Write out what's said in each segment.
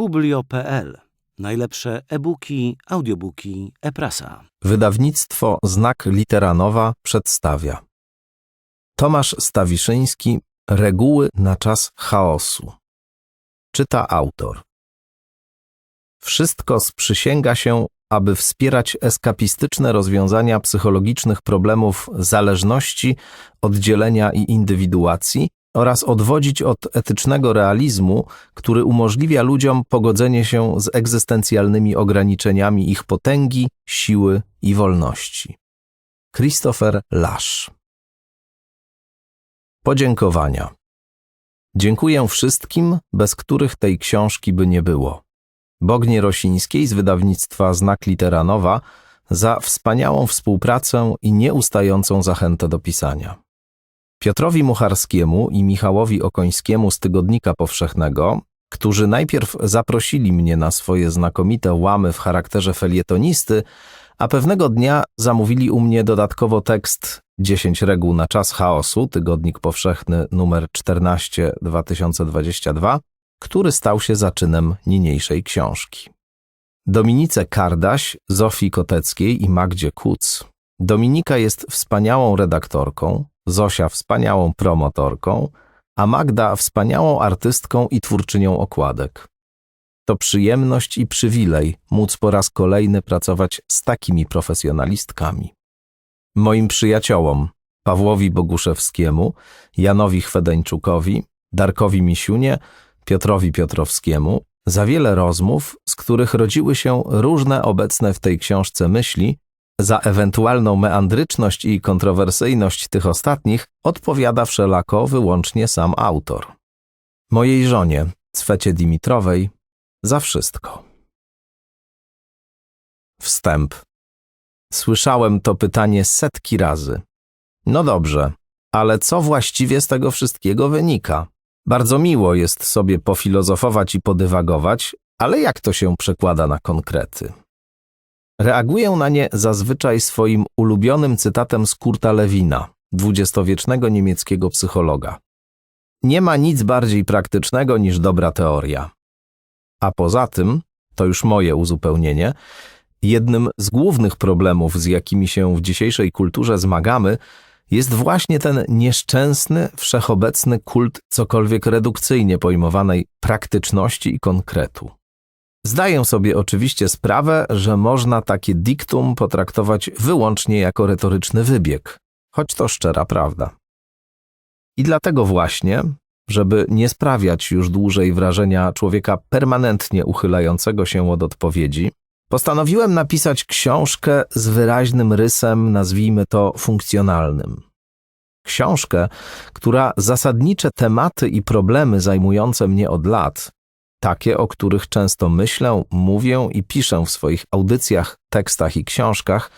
Publio.pl Najlepsze e-booki, audiobooki, e-prasa. Wydawnictwo Znak Literanowa przedstawia. Tomasz Stawiszyński Reguły na czas chaosu. Czyta autor. Wszystko sprzysięga się, aby wspierać eskapistyczne rozwiązania psychologicznych problemów zależności, oddzielenia i indywiduacji oraz odwodzić od etycznego realizmu, który umożliwia ludziom pogodzenie się z egzystencjalnymi ograniczeniami ich potęgi, siły i wolności. Christopher Lasch Podziękowania Dziękuję wszystkim, bez których tej książki by nie było. Bognie Rosińskiej z wydawnictwa Znak Literanowa za wspaniałą współpracę i nieustającą zachętę do pisania. Piotrowi Mucharskiemu i Michałowi Okońskiemu z Tygodnika Powszechnego, którzy najpierw zaprosili mnie na swoje znakomite łamy w charakterze felietonisty, a pewnego dnia zamówili u mnie dodatkowo tekst 10 reguł na czas chaosu, Tygodnik Powszechny numer 14 2022, który stał się zaczynem niniejszej książki. Dominice Kardaś, Zofii Koteckiej i Magdzie Kuc. Dominika jest wspaniałą redaktorką, Zosia wspaniałą promotorką, a Magda wspaniałą artystką i twórczynią okładek. To przyjemność i przywilej móc po raz kolejny pracować z takimi profesjonalistkami. Moim przyjaciołom, Pawłowi Boguszewskiemu, Janowi Chwedeńczukowi, Darkowi Misiunie, Piotrowi Piotrowskiemu, za wiele rozmów, z których rodziły się różne obecne w tej książce myśli, za ewentualną meandryczność i kontrowersyjność tych ostatnich odpowiada wszelako wyłącznie sam autor. Mojej żonie, Cwecie Dimitrowej, za wszystko. Wstęp. Słyszałem to pytanie setki razy. No dobrze, ale co właściwie z tego wszystkiego wynika? Bardzo miło jest sobie pofilozofować i podywagować, ale jak to się przekłada na konkrety? Reaguję na nie zazwyczaj swoim ulubionym cytatem z Kurta Lewina, dwudziestowiecznego niemieckiego psychologa. Nie ma nic bardziej praktycznego niż dobra teoria. A poza tym, to już moje uzupełnienie, jednym z głównych problemów, z jakimi się w dzisiejszej kulturze zmagamy, jest właśnie ten nieszczęsny, wszechobecny kult cokolwiek redukcyjnie pojmowanej praktyczności i konkretu. Zdaję sobie oczywiście sprawę, że można takie diktum potraktować wyłącznie jako retoryczny wybieg, choć to szczera prawda. I dlatego właśnie, żeby nie sprawiać już dłużej wrażenia człowieka permanentnie uchylającego się od odpowiedzi, postanowiłem napisać książkę z wyraźnym rysem, nazwijmy to funkcjonalnym. Książkę, która zasadnicze tematy i problemy zajmujące mnie od lat takie, o których często myślę, mówię i piszę w swoich audycjach, tekstach i książkach,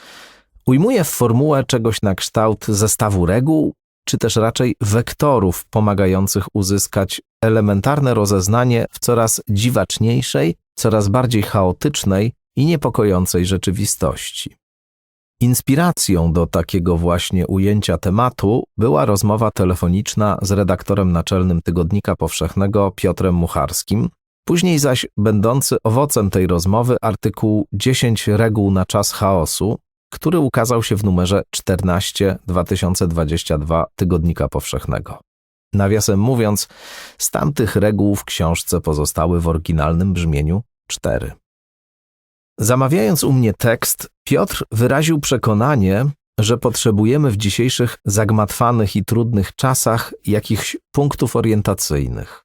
ujmuję w formułę czegoś na kształt zestawu reguł, czy też raczej wektorów pomagających uzyskać elementarne rozeznanie w coraz dziwaczniejszej, coraz bardziej chaotycznej i niepokojącej rzeczywistości. Inspiracją do takiego właśnie ujęcia tematu była rozmowa telefoniczna z redaktorem naczelnym Tygodnika Powszechnego Piotrem Mucharskim, Później zaś będący owocem tej rozmowy artykuł 10 reguł na czas chaosu, który ukazał się w numerze 14 2022 Tygodnika Powszechnego. Nawiasem mówiąc, z tamtych reguł w książce pozostały w oryginalnym brzmieniu cztery. Zamawiając u mnie tekst, Piotr wyraził przekonanie, że potrzebujemy w dzisiejszych zagmatwanych i trudnych czasach jakichś punktów orientacyjnych.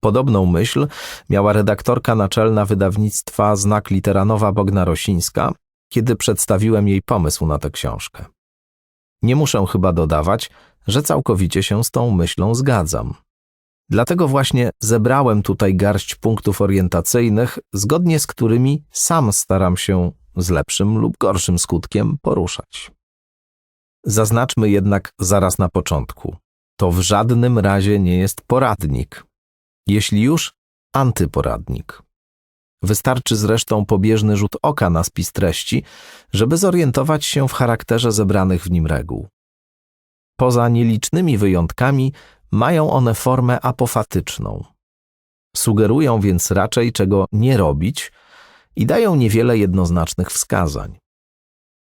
Podobną myśl miała redaktorka naczelna wydawnictwa Znak Literanowa Bogna Rosińska, kiedy przedstawiłem jej pomysł na tę książkę. Nie muszę chyba dodawać, że całkowicie się z tą myślą zgadzam. Dlatego właśnie zebrałem tutaj garść punktów orientacyjnych, zgodnie z którymi sam staram się z lepszym lub gorszym skutkiem poruszać. Zaznaczmy jednak zaraz na początku. To w żadnym razie nie jest poradnik, jeśli już, antyporadnik. Wystarczy zresztą pobieżny rzut oka na spis treści, żeby zorientować się w charakterze zebranych w nim reguł. Poza nielicznymi wyjątkami mają one formę apofatyczną. Sugerują więc raczej, czego nie robić i dają niewiele jednoznacznych wskazań.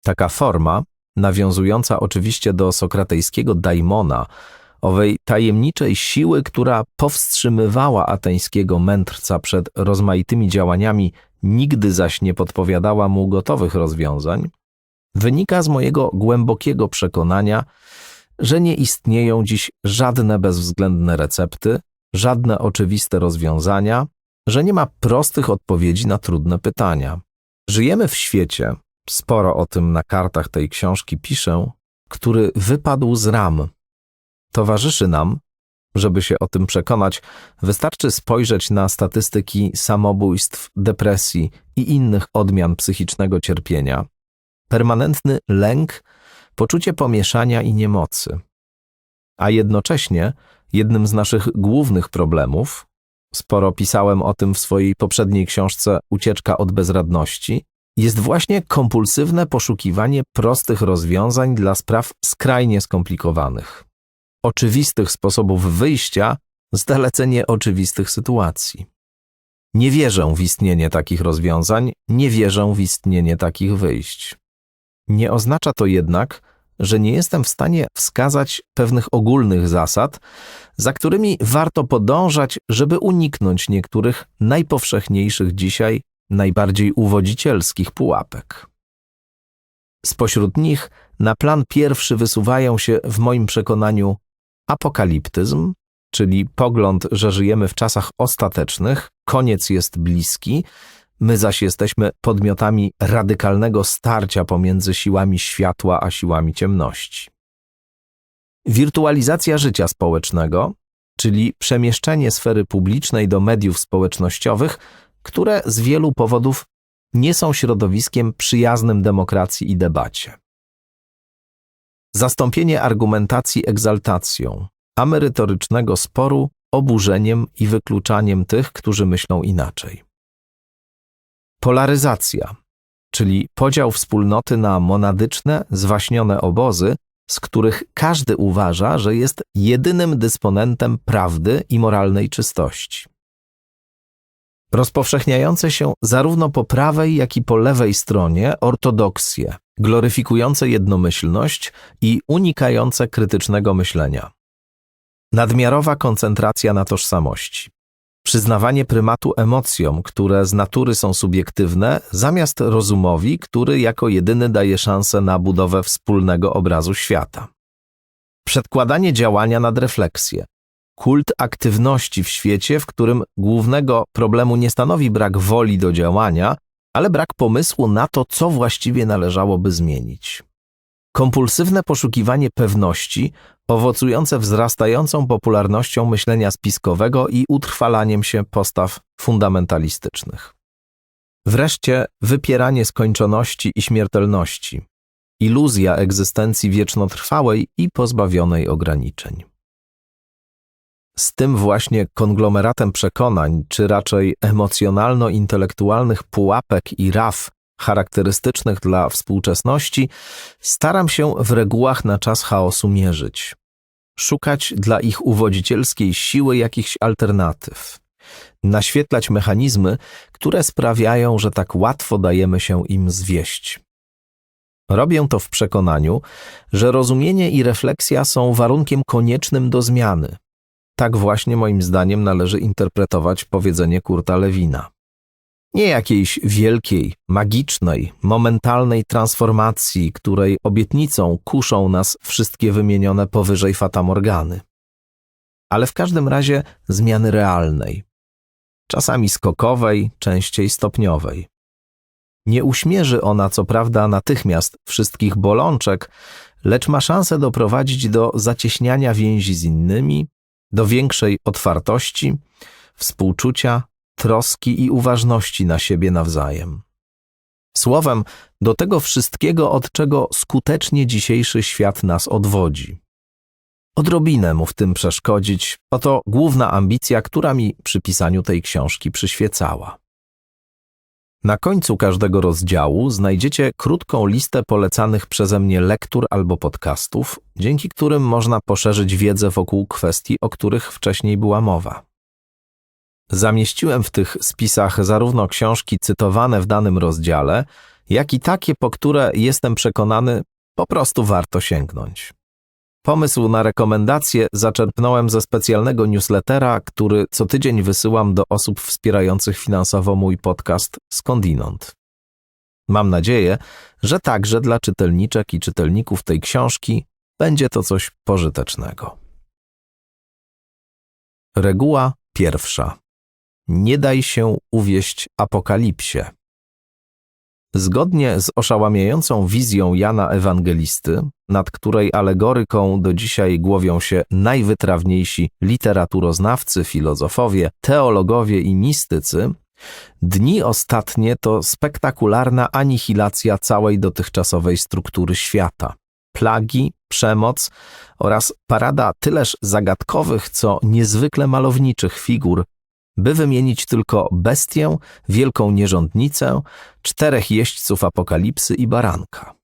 Taka forma, nawiązująca oczywiście do sokratejskiego daimona, owej tajemniczej siły, która powstrzymywała ateńskiego mędrca przed rozmaitymi działaniami, nigdy zaś nie podpowiadała mu gotowych rozwiązań, wynika z mojego głębokiego przekonania, że nie istnieją dziś żadne bezwzględne recepty, żadne oczywiste rozwiązania, że nie ma prostych odpowiedzi na trudne pytania. Żyjemy w świecie, sporo o tym na kartach tej książki piszę, który wypadł z ram. Towarzyszy nam, żeby się o tym przekonać, wystarczy spojrzeć na statystyki samobójstw, depresji i innych odmian psychicznego cierpienia. Permanentny lęk, poczucie pomieszania i niemocy. A jednocześnie jednym z naszych głównych problemów, sporo pisałem o tym w swojej poprzedniej książce Ucieczka od bezradności, jest właśnie kompulsywne poszukiwanie prostych rozwiązań dla spraw skrajnie skomplikowanych. Oczywistych sposobów wyjścia z dalece nieoczywistych sytuacji. Nie wierzę w istnienie takich rozwiązań, nie wierzę w istnienie takich wyjść. Nie oznacza to jednak, że nie jestem w stanie wskazać pewnych ogólnych zasad, za którymi warto podążać, żeby uniknąć niektórych najpowszechniejszych dzisiaj, najbardziej uwodzicielskich pułapek. Spośród nich na plan pierwszy wysuwają się w moim przekonaniu apokaliptyzm, czyli pogląd, że żyjemy w czasach ostatecznych, koniec jest bliski, my zaś jesteśmy podmiotami radykalnego starcia pomiędzy siłami światła a siłami ciemności. Wirtualizacja życia społecznego, czyli przemieszczenie sfery publicznej do mediów społecznościowych, które z wielu powodów nie są środowiskiem przyjaznym demokracji i debacie. Zastąpienie argumentacji egzaltacją, amerytorycznego sporu oburzeniem i wykluczaniem tych, którzy myślą inaczej. Polaryzacja, czyli podział wspólnoty na monadyczne, zwaśnione obozy, z których każdy uważa, że jest jedynym dysponentem prawdy i moralnej czystości. Rozpowszechniające się zarówno po prawej, jak i po lewej stronie ortodoksje, gloryfikujące jednomyślność i unikające krytycznego myślenia. Nadmiarowa koncentracja na tożsamości. Przyznawanie prymatu emocjom, które z natury są subiektywne, zamiast rozumowi, który jako jedyny daje szansę na budowę wspólnego obrazu świata. Przedkładanie działania nad refleksję. Kult aktywności w świecie, w którym głównego problemu nie stanowi brak woli do działania, ale brak pomysłu na to, co właściwie należałoby zmienić. Kompulsywne poszukiwanie pewności, owocujące wzrastającą popularnością myślenia spiskowego i utrwalaniem się postaw fundamentalistycznych. Wreszcie wypieranie skończoności i śmiertelności, iluzja egzystencji wiecznotrwałej i pozbawionej ograniczeń. Z tym właśnie konglomeratem przekonań, czy raczej emocjonalno-intelektualnych pułapek i raf charakterystycznych dla współczesności, staram się w regułach na czas chaosu mierzyć. Szukać dla ich uwodzicielskiej siły jakichś alternatyw. Naświetlać mechanizmy, które sprawiają, że tak łatwo dajemy się im zwieść. Robię to w przekonaniu, że rozumienie i refleksja są warunkiem koniecznym do zmiany. Tak właśnie moim zdaniem należy interpretować powiedzenie Kurta Lewina. Nie jakiejś wielkiej, magicznej, momentalnej transformacji, której obietnicą kuszą nas wszystkie wymienione powyżej fatamorgany. Ale w każdym razie zmiany realnej. Czasami skokowej, częściej stopniowej. Nie uśmierzy ona co prawda natychmiast wszystkich bolączek, lecz ma szansę doprowadzić do zacieśniania więzi z innymi, do większej otwartości, współczucia, troski i uważności na siebie nawzajem. Słowem, do tego wszystkiego, od czego skutecznie dzisiejszy świat nas odwodzi. Odrobinę mu w tym przeszkodzić, oto główna ambicja, która mi przy pisaniu tej książki przyświecała. Na końcu każdego rozdziału znajdziecie krótką listę polecanych przeze mnie lektur albo podcastów, dzięki którym można poszerzyć wiedzę wokół kwestii, o których wcześniej była mowa. Zamieściłem w tych spisach zarówno książki cytowane w danym rozdziale, jak i takie, po które jestem przekonany, po prostu warto sięgnąć. Pomysł na rekomendacje zaczerpnąłem ze specjalnego newslettera, który co tydzień wysyłam do osób wspierających finansowo mój podcast Skądinąd. Mam nadzieję, że także dla czytelniczek i czytelników tej książki będzie to coś pożytecznego. Reguła pierwsza. Nie daj się uwieść apokalipsie. Zgodnie z oszałamiającą wizją Jana Ewangelisty, nad której alegoryką do dzisiaj głowią się najwytrawniejsi literaturoznawcy, filozofowie, teologowie i mistycy, dni ostatnie to spektakularna anihilacja całej dotychczasowej struktury świata. Plagi, przemoc oraz parada tyleż zagadkowych, co niezwykle malowniczych figur, by wymienić tylko bestię, wielką nierządnicę, czterech jeźdźców apokalipsy i baranka.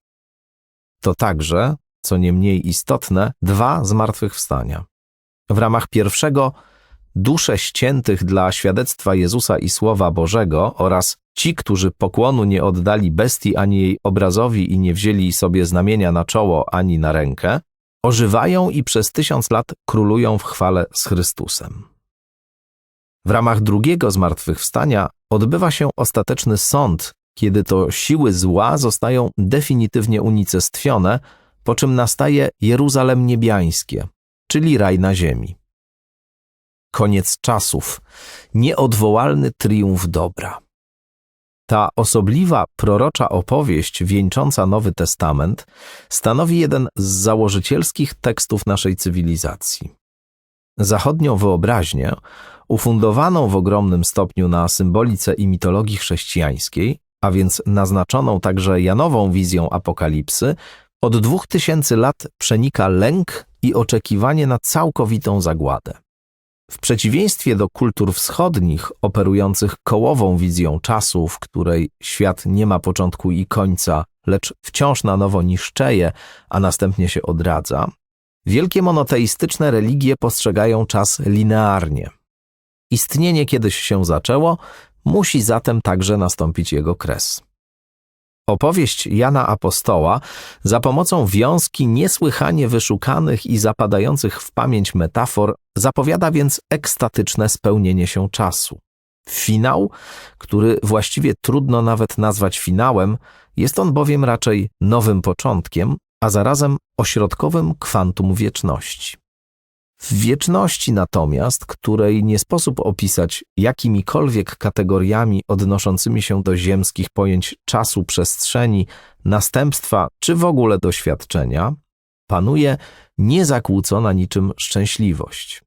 To także, co nie mniej istotne, dwa zmartwychwstania. W ramach pierwszego dusze ściętych dla świadectwa Jezusa i Słowa Bożego oraz ci, którzy pokłonu nie oddali bestii ani jej obrazowi i nie wzięli sobie znamienia na czoło ani na rękę, ożywają i przez tysiąc lat królują w chwale z Chrystusem. W ramach drugiego zmartwychwstania odbywa się ostateczny sąd, kiedy to siły zła zostają definitywnie unicestwione, po czym nastaje Jeruzalem niebiańskie, czyli raj na ziemi. Koniec czasów, nieodwołalny triumf dobra. Ta osobliwa prorocza opowieść wieńcząca Nowy Testament stanowi jeden z założycielskich tekstów naszej cywilizacji. Zachodnią wyobraźnię, ufundowaną w ogromnym stopniu na symbolice i mitologii chrześcijańskiej, a więc naznaczoną także Janową wizją apokalipsy, od dwóch tysięcy lat przenika lęk i oczekiwanie na całkowitą zagładę. W przeciwieństwie do kultur wschodnich, operujących kołową wizją czasu, w której świat nie ma początku i końca, lecz wciąż na nowo niszczeje, a następnie się odradza, wielkie monoteistyczne religie postrzegają czas linearnie. Istnienie kiedyś się zaczęło, musi zatem także nastąpić jego kres. Opowieść Jana Apostoła za pomocą wiązki niesłychanie wyszukanych i zapadających w pamięć metafor zapowiada więc ekstatyczne spełnienie się czasu. Finał, który właściwie trudno nawet nazwać finałem, jest on bowiem raczej nowym początkiem, a zarazem ośrodkowym kwantum wieczności. W wieczności natomiast, której nie sposób opisać jakimikolwiek kategoriami odnoszącymi się do ziemskich pojęć czasu, przestrzeni, następstwa czy w ogóle doświadczenia, panuje niezakłócona niczym szczęśliwość.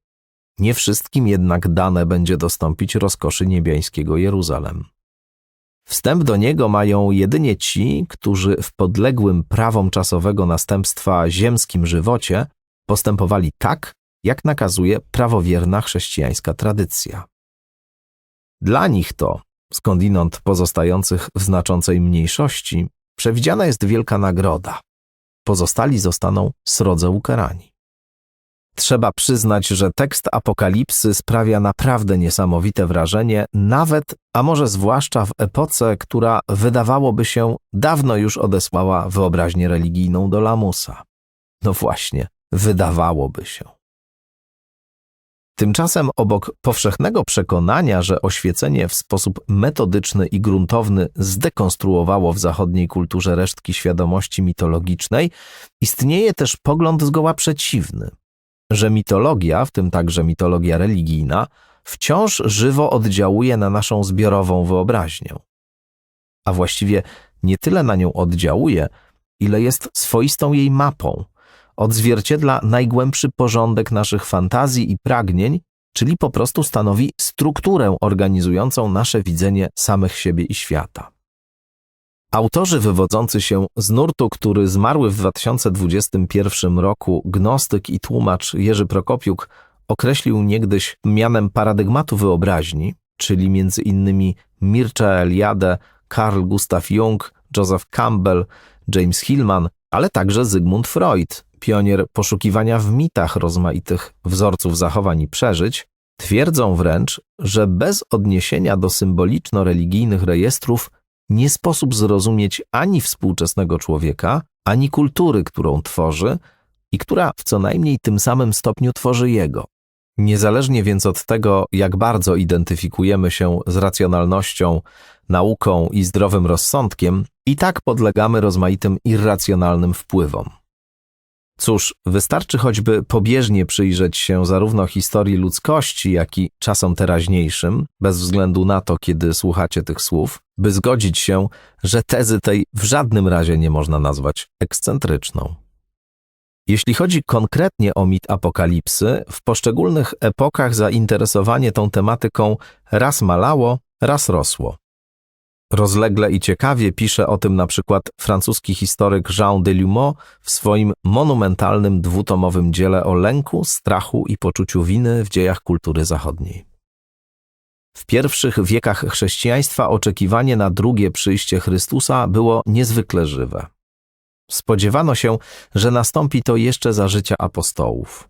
Nie wszystkim jednak dane będzie dostąpić rozkoszy niebiańskiego Jeruzalem. Wstęp do niego mają jedynie ci, którzy w podległym prawom czasowego następstwa ziemskim żywocie postępowali tak, jak nakazuje prawowierna chrześcijańska tradycja. Dla nich to, skądinąd pozostających w znaczącej mniejszości, przewidziana jest wielka nagroda. Pozostali zostaną srodze ukarani. Trzeba przyznać, że tekst Apokalipsy sprawia naprawdę niesamowite wrażenie, nawet, a może zwłaszcza w epoce, która wydawałoby się dawno już odesłała wyobraźnię religijną do lamusa. No właśnie, wydawałoby się. Tymczasem obok powszechnego przekonania, że oświecenie w sposób metodyczny i gruntowny zdekonstruowało w zachodniej kulturze resztki świadomości mitologicznej, istnieje też pogląd zgoła przeciwny, że mitologia, w tym także mitologia religijna, wciąż żywo oddziałuje na naszą zbiorową wyobraźnię. A właściwie nie tyle na nią oddziałuje, ile jest swoistą jej mapą – odzwierciedla najgłębszy porządek naszych fantazji i pragnień, czyli po prostu stanowi strukturę organizującą nasze widzenie samych siebie i świata. Autorzy wywodzący się z nurtu, który zmarły w 2021 roku gnostyk i tłumacz Jerzy Prokopiuk określił niegdyś mianem paradygmatu wyobraźni, czyli między innymi Mircea Eliade, Carl Gustav Jung, Joseph Campbell, James Hillman, ale także Zygmunt Freud, pionier poszukiwania w mitach rozmaitych wzorców zachowań i przeżyć, Twierdzą wręcz, że bez odniesienia do symboliczno-religijnych rejestrów nie sposób zrozumieć ani współczesnego człowieka, ani kultury, którą tworzy i która w co najmniej tym samym stopniu tworzy jego. Niezależnie więc od tego, jak bardzo identyfikujemy się z racjonalnością, nauką i zdrowym rozsądkiem, i tak podlegamy rozmaitym irracjonalnym wpływom. Cóż, wystarczy choćby pobieżnie przyjrzeć się zarówno historii ludzkości, jak i czasom teraźniejszym, bez względu na to, kiedy słuchacie tych słów, by zgodzić się, że tezy tej w żadnym razie nie można nazwać ekscentryczną. Jeśli chodzi konkretnie o mit apokalipsy, w poszczególnych epokach zainteresowanie tą tematyką raz malało, raz rosło. Rozlegle i ciekawie pisze o tym na przykład francuski historyk Jean Delumeau w swoim monumentalnym dwutomowym dziele o lęku, strachu i poczuciu winy w dziejach kultury zachodniej. W pierwszych wiekach chrześcijaństwa oczekiwanie na drugie przyjście Chrystusa było niezwykle żywe. Spodziewano się, że nastąpi to jeszcze za życia apostołów.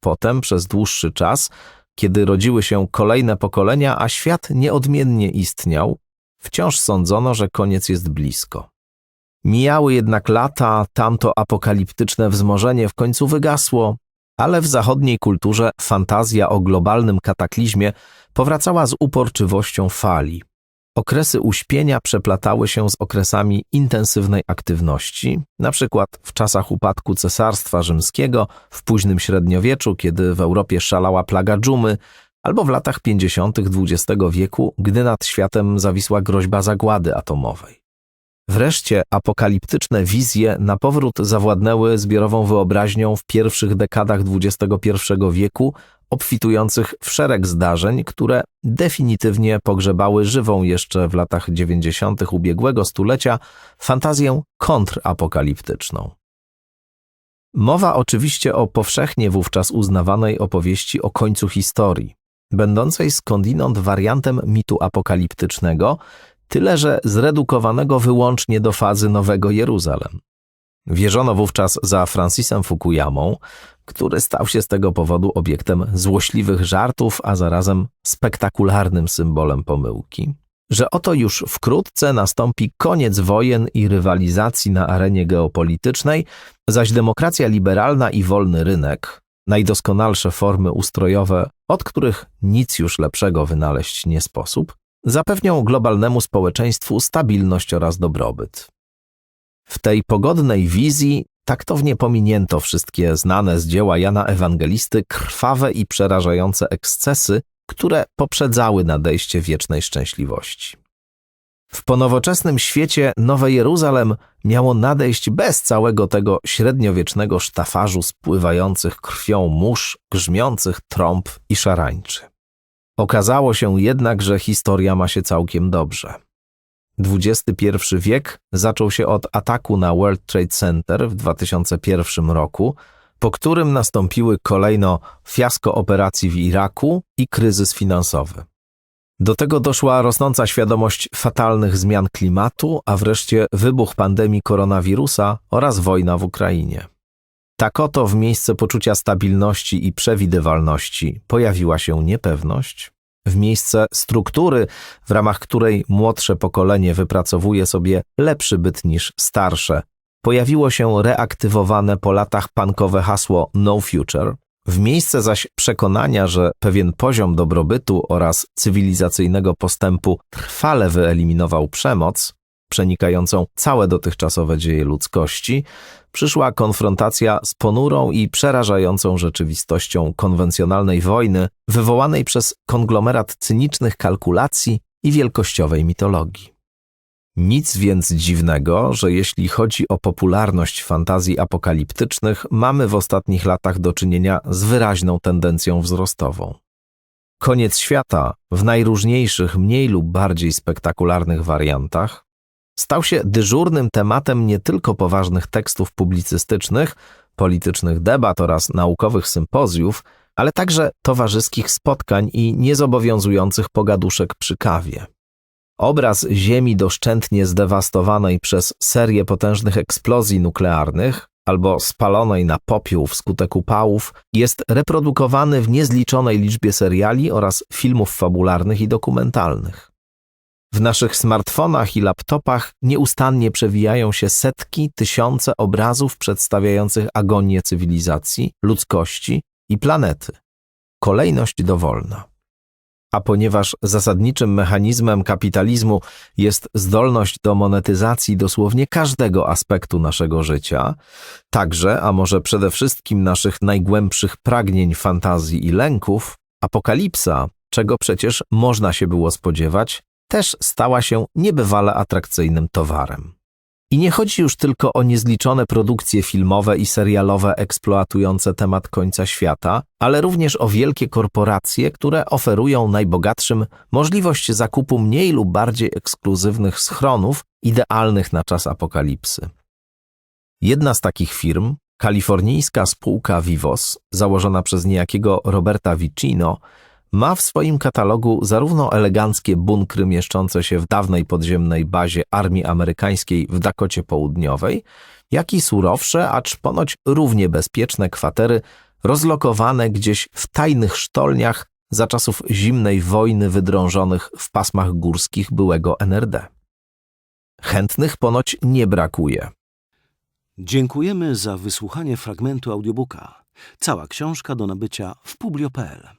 Potem, przez dłuższy czas, kiedy rodziły się kolejne pokolenia, a świat nieodmiennie istniał, wciąż sądzono, że koniec jest blisko. Mijały jednak lata, tamto apokaliptyczne wzmożenie w końcu wygasło, ale w zachodniej kulturze fantazja o globalnym kataklizmie powracała z uporczywością fali. Okresy uśpienia przeplatały się z okresami intensywnej aktywności, na przykład w czasach upadku Cesarstwa Rzymskiego, w późnym średniowieczu, kiedy w Europie szalała plaga dżumy, albo w latach 50. XX wieku, gdy nad światem zawisła groźba zagłady atomowej. Wreszcie apokaliptyczne wizje na powrót zawładnęły zbiorową wyobraźnią w pierwszych dekadach XXI wieku, obfitujących w szereg zdarzeń, które definitywnie pogrzebały żywą jeszcze w latach 90. ubiegłego stulecia fantazję kontrapokaliptyczną. Mowa oczywiście o powszechnie wówczas uznawanej opowieści o końcu historii, będącej skądinąd wariantem mitu apokaliptycznego, tyle że zredukowanego wyłącznie do fazy Nowego Jeruzalem. Wierzono wówczas za Francisem Fukuyamą, który stał się z tego powodu obiektem złośliwych żartów, a zarazem spektakularnym symbolem pomyłki, że oto już wkrótce nastąpi koniec wojen i rywalizacji na arenie geopolitycznej, zaś demokracja liberalna i wolny rynek, najdoskonalsze formy ustrojowe, od których nic już lepszego wynaleźć nie sposób, zapewnią globalnemu społeczeństwu stabilność oraz dobrobyt. W tej pogodnej wizji taktownie pominięto wszystkie znane z dzieła Jana Ewangelisty krwawe i przerażające ekscesy, które poprzedzały nadejście wiecznej szczęśliwości. W ponowoczesnym świecie Nowe Jeruzalem miało nadejść bez całego tego średniowiecznego sztafarzu spływających krwią mórz, grzmiących trąb i szarańczy. Okazało się jednak, że historia ma się całkiem dobrze. XXI wiek zaczął się od ataku na World Trade Center w 2001 roku, po którym nastąpiły kolejno fiasko operacji w Iraku i kryzys finansowy. Do tego doszła rosnąca świadomość fatalnych zmian klimatu, a wreszcie wybuch pandemii koronawirusa oraz wojna w Ukrainie. Tak oto w miejsce poczucia stabilności i przewidywalności pojawiła się niepewność, w miejsce struktury, w ramach której młodsze pokolenie wypracowuje sobie lepszy byt niż starsze, pojawiło się reaktywowane po latach pankowe hasło No Future, w miejsce zaś przekonania, że pewien poziom dobrobytu oraz cywilizacyjnego postępu trwale wyeliminował przemoc, przenikającą całe dotychczasowe dzieje ludzkości, przyszła konfrontacja z ponurą i przerażającą rzeczywistością konwencjonalnej wojny, wywołanej przez konglomerat cynicznych kalkulacji i wielkościowej mitologii. Nic więc dziwnego, że jeśli chodzi o popularność fantazji apokaliptycznych, mamy w ostatnich latach do czynienia z wyraźną tendencją wzrostową. Koniec świata w najróżniejszych, mniej lub bardziej spektakularnych wariantach stał się dyżurnym tematem nie tylko poważnych tekstów publicystycznych, politycznych debat oraz naukowych sympozjów, ale także towarzyskich spotkań i niezobowiązujących pogaduszek przy kawie. Obraz Ziemi doszczętnie zdewastowanej przez serię potężnych eksplozji nuklearnych, albo spalonej na popiół wskutek upałów, jest reprodukowany w niezliczonej liczbie seriali oraz filmów fabularnych i dokumentalnych. W naszych smartfonach i laptopach nieustannie przewijają się setki, tysiące obrazów przedstawiających agonię cywilizacji, ludzkości i planety. Kolejność dowolna. A ponieważ zasadniczym mechanizmem kapitalizmu jest zdolność do monetyzacji dosłownie każdego aspektu naszego życia, także, a może przede wszystkim naszych najgłębszych pragnień, fantazji i lęków, apokalipsa, czego przecież można się było spodziewać, też stała się niebywale atrakcyjnym towarem. I nie chodzi już tylko o niezliczone produkcje filmowe i serialowe eksploatujące temat końca świata, ale również o wielkie korporacje, które oferują najbogatszym możliwość zakupu mniej lub bardziej ekskluzywnych schronów idealnych na czas apokalipsy. Jedna z takich firm, kalifornijska spółka Vivos, założona przez niejakiego Roberta Vicino, ma w swoim katalogu zarówno eleganckie bunkry mieszczące się w dawnej podziemnej bazie armii amerykańskiej w Dakocie Południowej, jak i surowsze, acz ponoć równie bezpieczne kwatery rozlokowane gdzieś w tajnych sztolniach za czasów zimnej wojny wydrążonych w pasmach górskich byłego NRD. Chętnych ponoć nie brakuje. Dziękujemy za wysłuchanie fragmentu audiobooka. Cała książka do nabycia w publio.pl.